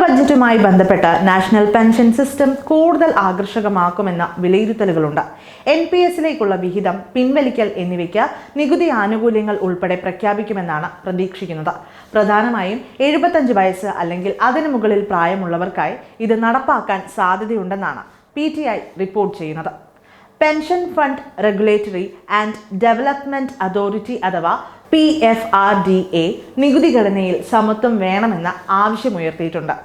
ബജറ്റുമായി ബന്ധപ്പെട്ട് national pension system കൂടുതൽ ആകർഷകമാക്കുമെന്ന വിലയിരുത്തലുകളുണ്ട്. N P എസിലേക്കുള്ള വിഹിതം പിൻവലിക്കൽ എന്നിവയ്ക്ക് നികുതി ആനുകൂല്യങ്ങൾ ഉൾപ്പെടെ പ്രഖ്യാപിക്കുമെന്നാണ് പ്രതീക്ഷിക്കുന്നത്. പ്രധാനമായും എഴുപത്തഞ്ച് വയസ്സ് അല്ലെങ്കിൽ അതിനു മുകളിൽ പ്രായമുള്ളവർക്കായി ഇത് നടപ്പാക്കാൻ സാധ്യതയുണ്ടെന്നാണ് പി ടി ഐ റിപ്പോർട്ട് ചെയ്യുന്നത്. Pension fund regulatory and development authority അഥവാ P F R D A നികുതി ഘടനയിൽ സമത്വം വേണമെന്ന ആവശ്യമുയർത്തിയിട്ടുണ്ട്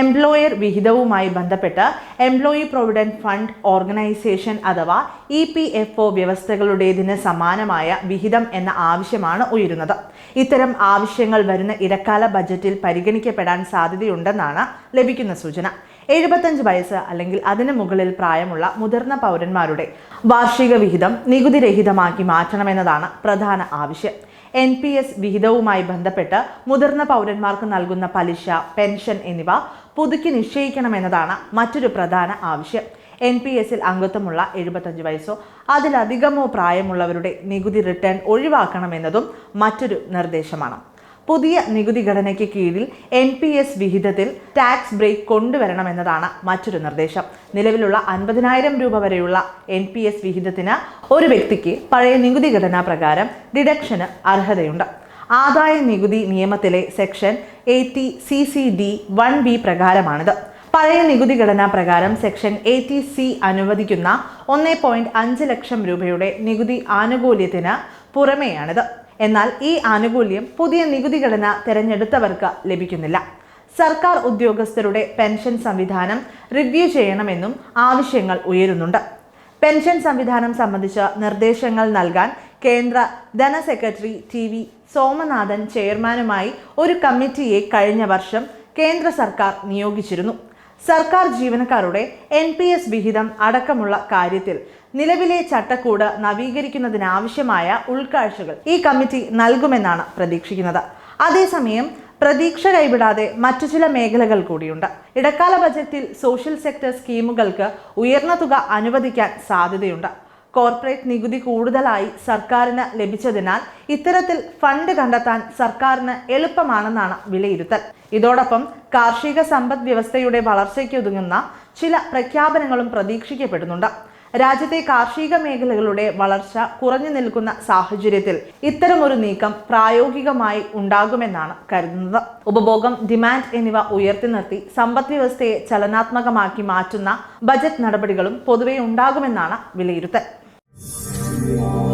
എംപ്ലോയർ വിഹിതവുമായി ബന്ധപ്പെട്ട് എംപ്ലോയി പ്രൊവിഡന്റ് ഫണ്ട് ഓർഗനൈസേഷൻ അഥവാ ഇ പി എഫ് ഒ വ്യവസ്ഥകളുടേതിന് സമാനമായ വിഹിതം എന്ന ആവശ്യമാണ് ഉയരുന്നത്. ഇത്തരം ആവശ്യങ്ങൾ വരുന്ന ഇടക്കാല ബജറ്റിൽ പരിഗണിക്കപ്പെടാൻ സാധ്യതയുണ്ടെന്നാണ് ലഭിക്കുന്ന സൂചന. എഴുപത്തഞ്ച് വയസ്സ് അല്ലെങ്കിൽ അതിനു മുകളിൽ പ്രായമുള്ള മുതിർന്ന പൗരന്മാരുടെ വാർഷിക വിഹിതം നികുതി രഹിതമാക്കി മാറ്റണമെന്നതാണ് പ്രധാന ആവശ്യം. എൻ പി എസ് വിഹിതവുമായി ബന്ധപ്പെട്ട് മുതിർന്ന പൗരന്മാർക്ക് നൽകുന്ന പലിശ പെൻഷൻ എന്നിവ പുതുക്കി നിശ്ചയിക്കണമെന്നതാണ് മറ്റൊരു പ്രധാന ആവശ്യം. എൻ പി എസിൽ അംഗത്വമുള്ള എഴുപത്തഞ്ച് വയസ്സോ അതിലധികമോ പ്രായമുള്ളവരുടെ നികുതി റിട്ടേൺ ഒഴിവാക്കണമെന്നതും മറ്റൊരു നിർദ്ദേശമാണ്. പുതിയ നികുതി ഘടനയ്ക്ക് കീഴിൽ എൻ പി എസ് വിഹിതത്തിൽ ടാക്സ് ബ്രേക്ക് കൊണ്ടുവരണമെന്നതാണ് മറ്റൊരു നിർദ്ദേശം. നിലവിലുള്ള അൻപതിനായിരം രൂപ വരെയുള്ള എൻ പി എസ് വിഹിതത്തിന് ഒരു വ്യക്തിക്ക് പഴയ നികുതി ഘടനാ പ്രകാരം ഡിഡക്ഷന് അർഹതയുണ്ട്. ആദായ നികുതി നിയമത്തിലെ section eighty C C D one B പ്രകാരമാണിത്. പഴയ നികുതി ഘടനാ പ്രകാരം സെക്ഷൻ എയ്റ്റി സി അനുവദിക്കുന്ന ഒന്നേ പോയിന്റ് അഞ്ച് ലക്ഷം രൂപയുടെ നികുതി ആനുകൂല്യത്തിന് പുറമെയാണിത്. എന്നാൽ ഈ ആനുകൂല്യം പുതിയ നികുതി ഘടന തിരഞ്ഞെടുത്തവർക്ക് ലഭിക്കുന്നില്ല. സർക്കാർ ഉദ്യോഗസ്ഥരുടെ പെൻഷൻ സംവിധാനം റിവ്യൂ ചെയ്യണമെന്നും ആവശ്യങ്ങൾ ഉയരുന്നുണ്ട്. പെൻഷൻ സംവിധാനം സംബന്ധിച്ച നിർദ്ദേശങ്ങൾ നൽകാൻ കേന്ദ്ര ധനസെക്രട്ടറി ടി വി സോമനാഥൻ ചെയർമാനുമായി ഒരു കമ്മിറ്റിയെ കഴിഞ്ഞ വർഷം കേന്ദ്ര സർക്കാർ നിയോഗിച്ചിരുന്നു. സർക്കാർ ജീവനക്കാരുടെ എൻ പി എസ് വിഹിതം അടക്കമുള്ള കാര്യത്തിൽ നിലവിലെ ചട്ടക്കൂട് നവീകരിക്കുന്നതിനാവശ്യമായ ഉൾക്കാഴ്ചകൾ ഈ കമ്മിറ്റി നൽകുമെന്നാണ് പ്രതീക്ഷിക്കുന്നത്. അതേസമയം പ്രതീക്ഷ കൈവിടാതെ മറ്റു ചില മേഖലകൾ കൂടിയുണ്ട്. ഇടക്കാല ബജറ്റിൽ സോഷ്യൽ സെക്ടർ സ്കീമുകൾക്ക് ഉയർന്ന തുക അനുവദിക്കാൻ സാധ്യതയുണ്ട്. കോർപ്പറേറ്റ് നികുതി കൂടുതലായി സർക്കാരിന് ലഭിച്ചതിനാൽ ഇത്തരത്തിൽ ഫണ്ട് കണ്ടെത്താൻ സർക്കാരിന് എളുപ്പമാണെന്നാണ് വിലയിരുത്തൽ. ഇതോടൊപ്പം കാർഷിക സമ്പദ് വ്യവസ്ഥയുടെ വളർച്ചയ്ക്കൊതുങ്ങുന്ന ചില പ്രഖ്യാപനങ്ങളും പ്രതീക്ഷിക്കപ്പെടുന്നുണ്ട്. രാജ്യത്തെ കാർഷിക മേഖലകളുടെ വളർച്ച കുറഞ്ഞു നിൽക്കുന്ന സാഹചര്യത്തിൽ ഇത്തരമൊരു നീക്കം പ്രായോഗികമായി ഉണ്ടാകുമെന്നാണ് കരുതുന്നത്. ഉപഭോഗം ഡിമാൻഡ് എന്നിവ ഉയർത്തി നിർത്തി സമ്പദ് വ്യവസ്ഥയെ ചലനാത്മകമാക്കി മാറ്റുന്ന ബജറ്റ് നടപടികളും പൊതുവെ ഉണ്ടാകുമെന്നാണ് വിലയിരുത്തൽ. Yeah.